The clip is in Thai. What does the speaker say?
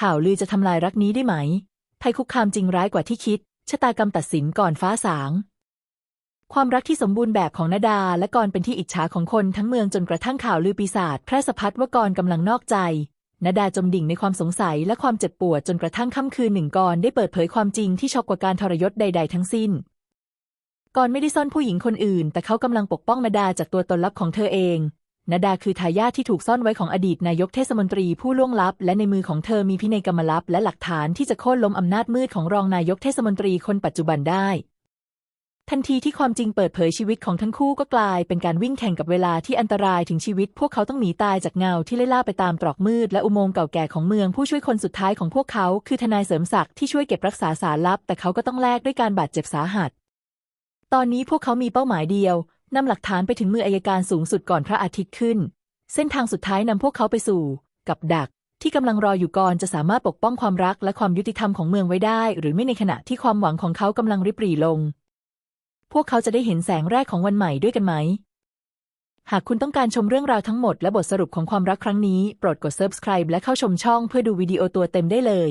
ข่าวลือจะทำลายรักนี้ได้ไหมภัยคุกคามจริงร้ายกว่าที่คิด ชะตากรรมตัดสินก่อนฟ้าสาง ความรักที่สมบูรณ์แบบของนาดาและกรเป็นที่อิจฉาของคนทั้งเมืองจนกระทั่งข่าวลือปีศาจแพร่สะพัดว่ากรกำลังนอกใจนาดาจมดิ่งในความสงสัยและความเจ็บปวดจนกระทั่งค่ำคืนหนึ่งกรได้เปิดเผยความจริงที่ช็อกกว่าการทรยศใด ๆ ทั้งสิ้นกรไม่ได้ซ่อนผู้หญิงคนอื่น แต่เขากำลังปกป้องนาดาจากตัวตนลับของเธอเอง นาดาคือทายาทที่ถูกซ่อนไว้ของอดีตนายกเทศมนตรีผู้ล่วงลับ และในมือของเธอมีพินัยกรรมลับ และหลักฐานที่จะโค่นล้มอำนาจมืดของรองนายกเทศมนตรีคนปัจจุบันได้ ทันทีที่ความจริงเปิดเผยชีวิตของทั้งคู่ก็กลายเป็นการวิ่งแข่งกับเวลาที่อันตรายถึงชีวิต พวกเขาต้องหนีตายจากเงาที่ไล่ล่าไปตามตรอกมืด และอุโมงค์เก่าแก่ของเมืองผู้ช่วยคนสุดท้ายของพวกเขา คือทนายเสริมศักดิ์ที่ช่วยเก็บรักษาสารลับ แต่เขาก็ต้องแลกด้วยการบาดเจ็บสาหัส ตอนนี้พวกเขามีเป้าหมายเดียว นำหลักฐานไปถึงมืออายการสูงสุดก่อนพระอาทิตย์ขึ้น เส้นทางสุดท้ายนำพวกเขาไปสู่ กับดัก ที่กำลังรออยู่ก่อนจะสามารถปกป้องความรักและความยุติธรรมของเมืองไว้ได้ หรือไม่ในขณะที่ความหวังของเขากำลังริบหรี่ลง พวกเขาจะได้เห็นแสงแรกของวันใหม่ด้วยกันไหม หากคุณต้องการชมเรื่องราวทั้งหมดและบทสรุปของความรักครั้งนี้ โปรดกด subscribe และเข้าชมช่องเพื่อดูวิดีโอตัวเต็มได้เลย